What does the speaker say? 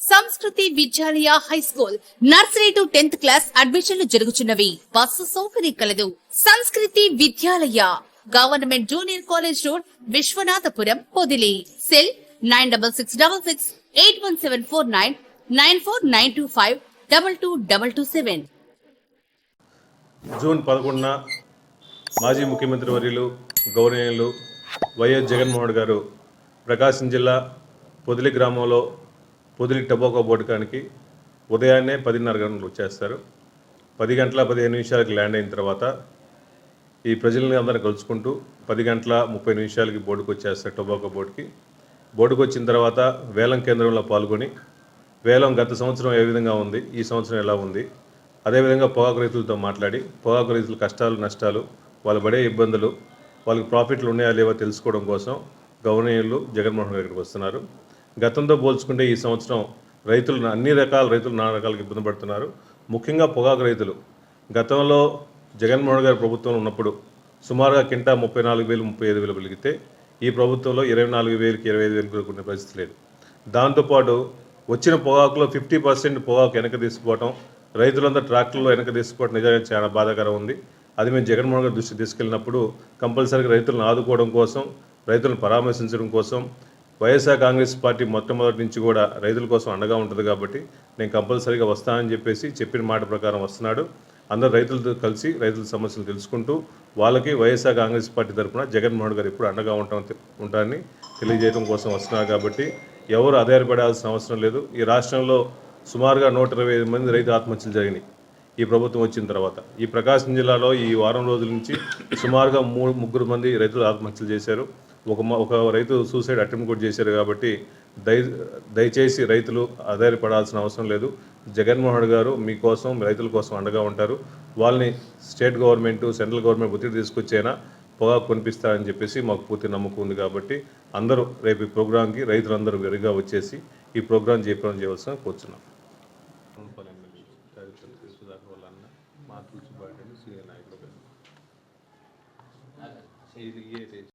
Sanskriti Vidyalaya high school nursery to tenth class అడ్మిషన్లు జరుగుతున్నవి bus సౌకర్యం కలదు. Sanskriti Vidyalaya government junior college road Vishwanathapuram Podili. Cell nine double six double six eight one seven four nine nine four nine two five double two double two seven. June పదకొండున మాజీ ముఖ్యమంత్రి వర్యులు గౌరవనీయులు YS Jaganmohan గారు ప్రకాశం జిల్లా పొదిలి గ్రామంలో పొదిలి టబోకో బోటకానికి ఉదయాన్నే పదిన్నర గంటలకు వచ్చేస్తారు. పది గంటల పదిహేను నిమిషాలకి ల్యాండ్ అయిన తర్వాత ఈ ప్రజల్ని అందరిని కలుసుకుంటూ పది గంటల ముప్పై నిమిషాలకి బోర్డుకు వచ్చేస్తారు టొబాకో బోర్డుకి బోర్డుకు వచ్చిన తర్వాత వేలం కేంద్రంలో పాల్గొని వేలం గత సంవత్సరం ఏ విధంగా ఉంది ఈ సంవత్సరం ఎలా ఉంది అదేవిధంగా పొగాకు రైతులతో మాట్లాడి పొగాకు రైతుల కష్టాలు నష్టాలు వాళ్ళు పడే ఇబ్బందులు వాళ్ళకి ప్రాఫిట్లు ఉన్నాయా లేవో తెలుసుకోవడం కోసం గవర్నీయులు జగన్మోహన్ రెడ్డి ఇక్కడికి వస్తున్నారు. గతంతో పోల్చుకుంటే ఈ సంవత్సరం రైతులు అన్ని రకాల రైతులు నానా రకాలుగా ఇబ్బంది పడుతున్నారు. ముఖ్యంగా పొగాకు రైతులు. గతంలో జగన్మోహన్ గారి ప్రభుత్వం ఉన్నప్పుడు సుమారుగా కింటా ముప్పై నాలుగు వేలు ముప్పై ఐదు వేలు వెలిగితే ఈ ప్రభుత్వంలో ఇరవై నాలుగు వేలకి ఇరవై ఐదు వేలు కొనుక్కునే పరిస్థితి లేదు. దాంతోపాటు వచ్చిన పొగాకులో ఫిఫ్టీ పర్సెంట్ పొగాకు వెనక తీసుకోవటం రైతులంతా ట్రాక్టర్లో వెనక తీసుకోవడం నిజంగా చాలా బాధాకరం ఉంది. అది మేము జగన్మోహన్ గారి దృష్టికి తీసుకెళ్ళినప్పుడు కంపల్సరీగా రైతులను ఆదుకోవడం కోసం రైతులను పరామర్శించడం కోసం వైఎస్ఆర్ కాంగ్రెస్ పార్టీ మొట్టమొదటి నుంచి కూడా రైతుల కోసం అండగా ఉంటుంది కాబట్టి నేను కంపల్సరీగా వస్తానని చెప్పేసి చెప్పిన మాట ప్రకారం వస్తున్నాడు. అందరు రైతులతో కలిసి రైతుల సమస్యలు తెలుసుకుంటూ వాళ్ళకి వైఎస్ఆర్ కాంగ్రెస్ పార్టీ తరఫున జగన్మోహన్ గారు ఎప్పుడు అండగా ఉంటాం ఉంటారని తెలియజేయడం కోసం వస్తున్నారు కాబట్టి ఎవరు ఆధారపడాల్సిన అవసరం లేదు. ఈ రాష్ట్రంలో సుమారుగా నూట ఇరవై ఐదు మంది రైతు ఆత్మహత్యలు జరిగినాయి ఈ ప్రభుత్వం వచ్చిన తర్వాత. ఈ ప్రకాశం జిల్లాలో ఈ వారం రోజుల నుంచి సుమారుగా మూడు ముగ్గురు మంది రైతులు ఆత్మహత్యలు చేశారు. ఒక మ- ఒక రైతు సూసైడ్ అటెంప్ట్ కూడా చేశారు కాబట్టి దయ దయచేసి రైతులు ఆధారపడాల్సిన అవసరం లేదు. జగన్మోహన్ గారు మీకోసం రైతుల కోసం అండగా ఉంటారు. వాళ్ళని స్టేట్ గవర్నమెంట్ సెంట్రల్ గవర్నమెంట్ ఒత్తిడి తీసుకొచ్చైనా పొగాకు కొనిపిస్తారని చెప్పేసి మాకు పూర్తి నమ్మకం ఉంది కాబట్టి అందరూ రేపు ఈ ప్రోగ్రాంకి రైతులందరూ విరిగా వచ్చేసి ఈ ప్రోగ్రాం చేయడం చేయవలసిన కూర్చున్నాం. ఇది